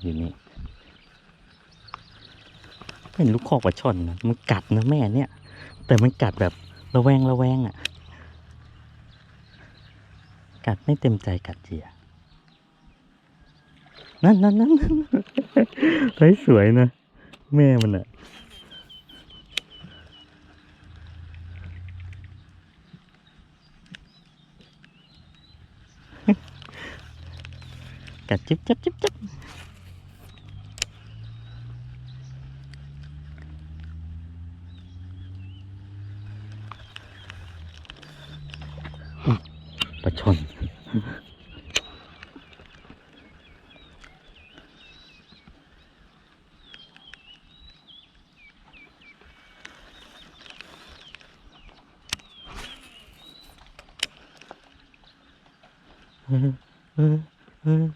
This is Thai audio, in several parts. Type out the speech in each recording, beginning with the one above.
อยู่นี่เป็นลูกคอกปลาช่อนนะมันกัดนะแม่เนี่ย แต่มันกัดแบบระแวงระแวงอะ่ะ กัดไม่เต็มใจกัดเจียนั่นนั่นนั่นนั่นเฮ้ยสวยนะ แม่มันอะกัดจิ๊บจิ๊บจิ๊บจิ๊บอุ๊ย ปลาช่อน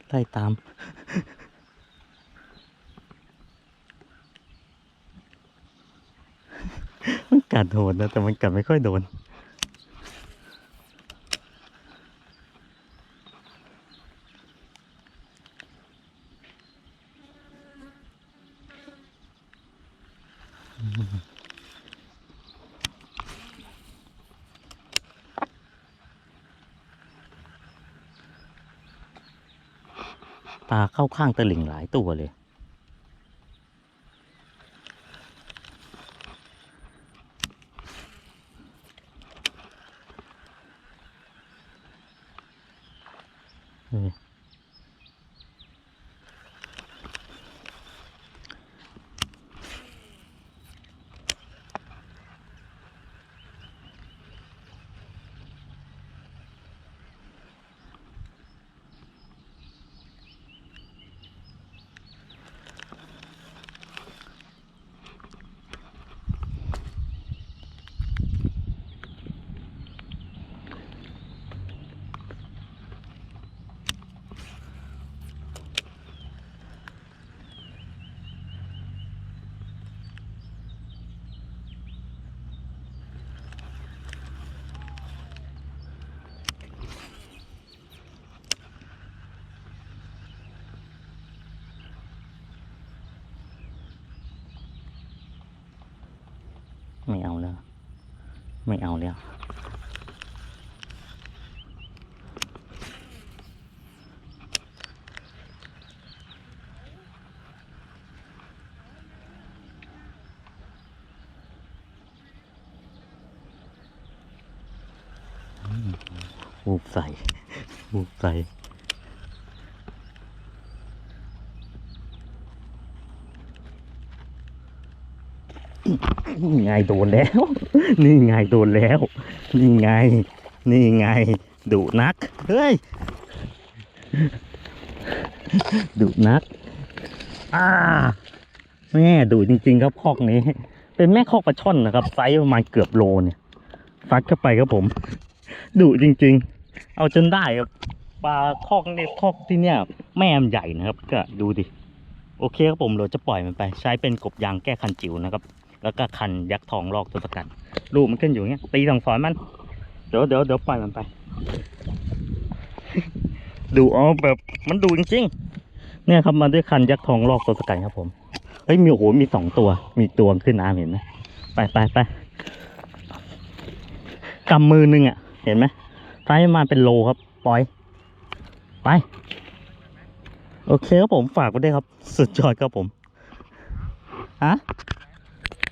ไล่ตาม มันกัดโหดนะ แต่มันกัดไม่ค่อยโดน ปลาเข้าข้างตะหลิ่งหลายตัวเลย อืม ไม่เอาแล้ว ไม่เอาแล้วบูบใส่บูบใส่ นี่ไงโดนแล้ว นี่ไงโดนแล้ว นี่ไง นี่ไงดุนัก เฮ้ยดุนัก อ่า แม่ดุจริง ๆ ครับคอกนี้ เป็นแม่คอกปลาช่อนนะครับ ไซส์ประมาณเกือบโลเนี่ยฟัดเข้าไปครับผมดุจริง ๆ เอาจนได้ครับปลาคอกเนี่ยคอกที่เนี่ย แม่มันใหญ่นะครับ ก็ดูดิ โอเคครับผมเราจะปล่อยมันไป ใช้เป็นกบยางแก้คันจิ๋วนะครับ แล้วก็คันยักษ์ทองลอกตัวสกัดลูกมันขึ้นอยู่เงี้ยตีสั่งสอนมัน เดี๋ยวเดี๋ยวเดี๋ยวปล่อยมันไป ดูเอาแบบมันดูจริงๆเนี่ยครับมาด้วยคันยักษ์ทองลอกตัวสกัดครับผมเฮ้ยมีโอ้โหมีสองตัว มีตัวขึ้นน้ำเห็นไหมไปไปไปกำมือหนึงอะ เห็นไหมไซส์มาเป็นโลครับ ปล่อย ไป โอเคครับผมฝากไว้ด้วยครับ สุดยอดครับผม ฮะ